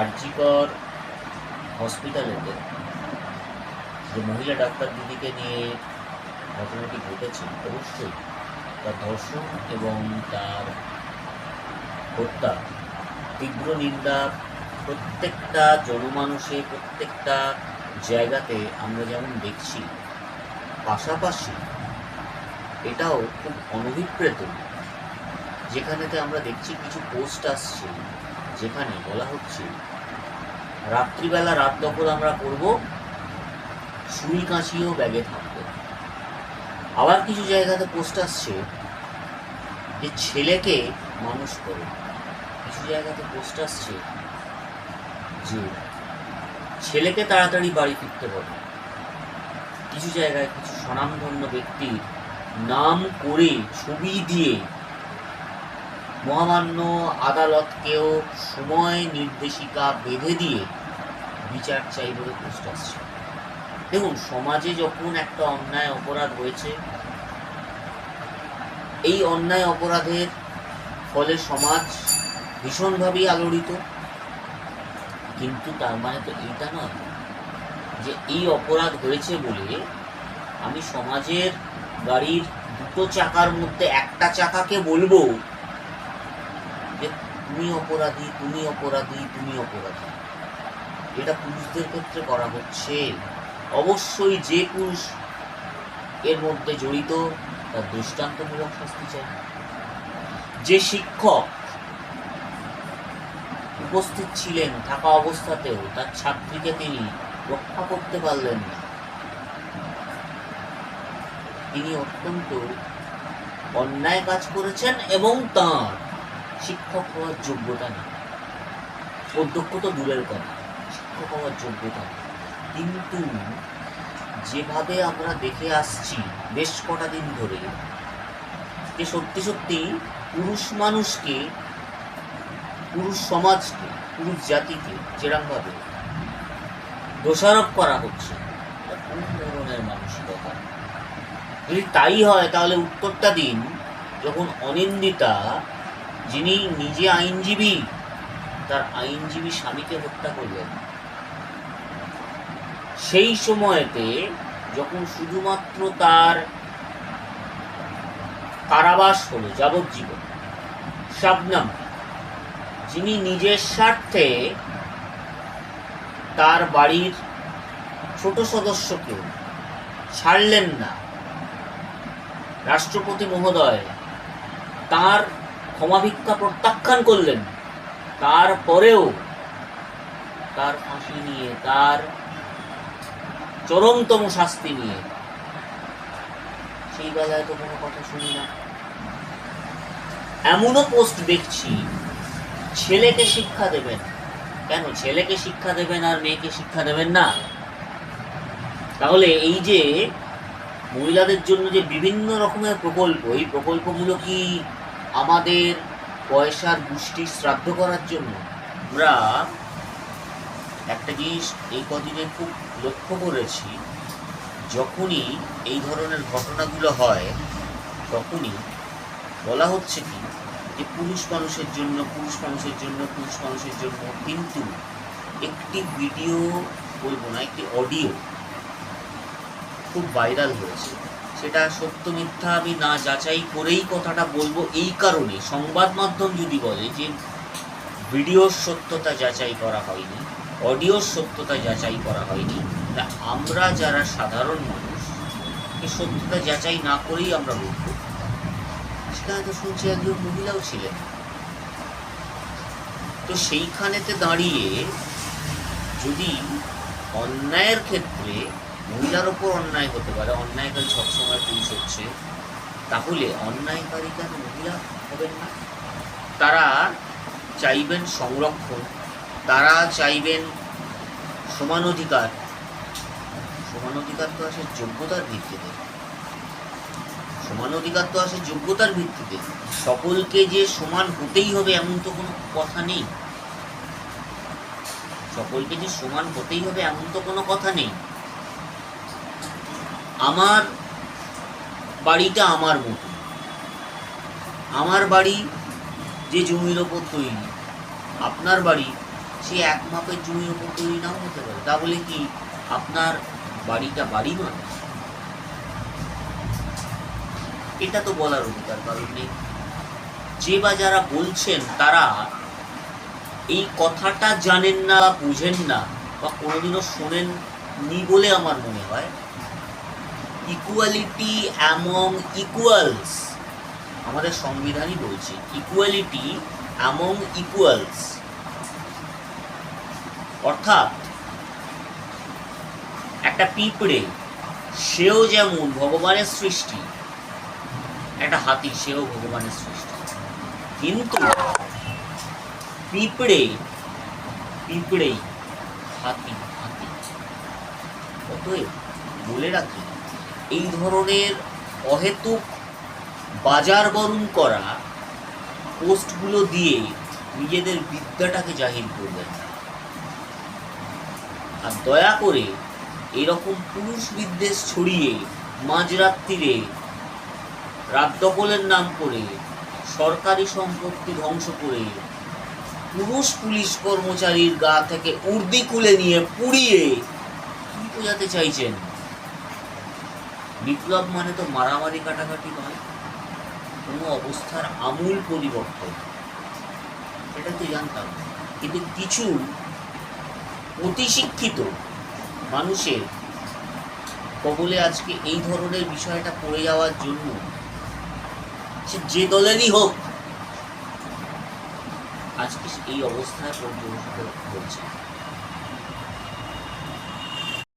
আরজিকর হসপিটালেতে যে মহিলা ডাক্তার দিদিকে নিয়ে ঘটনাটি ঘটেছে, অবশ্যই তার ধর্ষণ এবং তার হত্যা, তীব্র নিন্দা প্রত্যেকটা জনমানুষে, প্রত্যেকটা জায়গাতে আমরা যেমন দেখছি, পাশাপাশি এটাও খুব অনভিপ্রেত। যেখানেতে আমরা দেখছি কিছু পোস্ট আসছে যেখানে বলা হচ্ছে, রাত্রিবেলা রাত দখল আমরা করব, সুই কাঁচিও ব্যাগে থাকবে। আবার কিছু জায়গাতে পোস্ট আসছে যে ছেলেকে মানুষ করে। কিছু জায়গাতে পোস্ট আসছে যে ছেলেকে তাড়াতাড়ি বাড়ি ফিরতে হবে। কিছু জায়গায় কিছু স্বনামধন্য ব্যক্তির নাম করে ছবি দিয়ে মহামান্য আদালতকেও সময় নির্দেশিকা বেঁধে দিয়ে বিচার চাই বলে পোস্ট আসছে। দেখুন, সমাজে যখন একটা অন্যায় অপরাধ হয়েছে, এই অন্যায় অপরাধের ফলে সমাজ ভীষণভাবেই আলোড়িত। কিন্তু তার মানে তো এইটা নয় যে এই অপরাধ হয়েছে বলে আমি সমাজের গাড়ির দুটো চাকার মধ্যে একটা চাকাকে বলব তুমি অপরাধী তুমি অপরাধী তুমি অপরাধী। এটা পুরুষদের ক্ষেত্রে করা হচ্ছে। অবশ্যই যে পুরুষ এর মধ্যে জড়িত, তার দৃষ্টান্তমূলক শাস্তি চাই। যে শিক্ষক উপস্থিত ছিলেন থাকা অবস্থাতেও, তার ছাত্রীকে তিনি রক্ষা করতে পারলেন না। তিনি অত্যন্ত অন্যায় কাজ করেছেন এবং তার শিক্ষক হওয়ার যোগ্যতা নেই। অধ্যক্ষ তো দূরের কথা শিক্ষক হওয়ার যোগ্যতা নেই। কিন্তু যেভাবে আমরা দেখে আসছি, বেশ কটা দিন ধরে, যে সত্যি সত্যি পুরুষ মানুষকে, পুরুষ সমাজকে, পুরুষ জাতিকে যেরকমভাবে দোষারোপ করা হচ্ছে কোন ধরনের মানসিকতা? যদি তাই হয়, তাহলে উত্তরটা দিন, যখন অনিন্দিতা যিনি নিজে আইনজীবী, তার আইনজীবী স্বামীকে হত্যা করলেন। সেই সময়তে যখন শুধুমাত্র তার কারাবাস হলো, যাবজ্জীবন, শাবনাম, যিনি নিজের স্বার্থে তার বাড়ির ছোট সদস্যকেও ছাড়লেন না, রাষ্ট্রপতি মহোদয়, তার ক্ষমাভিক্ষা প্রত্যাখ্যান করলেন। তারপরেও তার ফাঁসি নিয়ে, তার চরমতম শাস্তি নিয়ে। সেই বেলায় তো কোনো কথা শুনি না। এমনও পোস্ট দেখছি, ছেলেকে শিক্ষা দেবেন। কেন? ছেলেকে শিক্ষা দেবেন আর মেয়েকে শিক্ষা দেবেন না? তাহলে এই যে মহিলাদের জন্য যে বিভিন্ন রকমের প্রকল্প, এই প্রকল্পগুলো কি আমাদের পয়সার গোষ্ঠী শ্রাদ্ধ করার জন্য আমরা একটা জিনিস এই কদিনে খুব লক্ষ্য করেছি। যখনই এই ধরনের ঘটনাগুলো হয়, তখনই বলা হচ্ছে কি যে পুরুষ মানুষের জন্য, পুরুষ মানুষের জন্য, পুরুষ মানুষের জন্য কিন্তু একটি ভিডিও বলব না, একটি অডিও খুব ভাইরাল হয়েছে। সেটা সত্য মিথ্যা আমি না যাচাই করেই কথাটা বলব। এই কারণে সংবাদ মাধ্যম যদি বলে যে ভিডিওর সত্যতা যাচাই করা হয়নি অডিওর সত্যতা যাচাই করা হয়নি, তা আমরা যারা সাধারণ মানুষ এই সত্যতা যাচাই না করেই আমরা বলব। সেখানে তো শুনছি একজন মহিলাও ছিলেন। তো সেইখানেতে দাঁড়িয়ে যদি অন্যায়ের ক্ষেত্রে মহিলার ওপর অন্যায় হতে পারে অন্যায়কারী সবসময় পুরুষ হচ্ছে, তাহলে অন্যায়কারী কেন মহিলা হবেন না? তারা চাইবেন সংরক্ষণ, তারা চাইবেন সমান অধিকার। সমান অধিকার তো আসে যোগ্যতার ভিত্তিতে। সমান অধিকার তো আসে যোগ্যতার ভিত্তিতে। সকলকে যে সমান হতেই হবে এমন তো কোনো কথা নেই। সকলকে যে সমান হতেই হবে এমন তো কোনো কথা নেই। আমার বাড়িটা আমার মতো। আমার বাড়ি যে জমির ওপর তৈরি, আপনার বাড়ি সে এক মাপের জমির ওপর তৈরি নাও হতে পারে। তা বলে কি আপনার বাড়িটা বাড়ি নয়? এটা তো বলার অধিকার, কারণ নেই। যে বা যারা বলছেন তারা এই কথাটা জানেন না বুঝেন না বা কোনোদিনও শোনেন নি বলে আমার মনে হয়। ইকুয়ালিটি অ্যামং ইকুয়ালস আমাদের সংবিধানই বলছে ইকুয়ালিটি অ্যামং ইকুয়ালস অর্থাৎ, একটা পিঁপড়ে, সেও যেমন ভগবানের সৃষ্টি, একটা হাতি, সেও ভগবানের সৃষ্টি। কিন্তু, পিঁপড়ে, পিঁপড়েই হাতি হাতি। অতএব, বলে রাখি এই ধরনের অহেতুক বাজার বরণ করা পোস্টগুলো দিয়ে নিজেদের বিদ্যাটাকে জাহির করবেন। আর দয়া করে এরকম পুরুষ বিদ্বেষ ছড়িয়ে মাঝরাত্রিরে রাত নাম করে সরকারি সম্পত্তি ধ্বংস করে পুরুষ পুলিশ কর্মচারীর গা থেকে উর্দি খুলে নিয়ে পুড়িয়ে কি বোঝাতে চাইছেন? বিপ্লব মানে তো মারামারি কাটাকাটি নয়। কোনো অবস্থার আমূল পরিবর্তন। এটা তো জানতাম। কিন্তু কিছু অতি শিক্ষিত মানুষের কবলে আজকে এই ধরনের বিষয়টা পড়ে যাওয়ার জন্য সে যে দলেরই হোক, আজকে এই অবস্থায় পর্যন্ত হচ্ছে।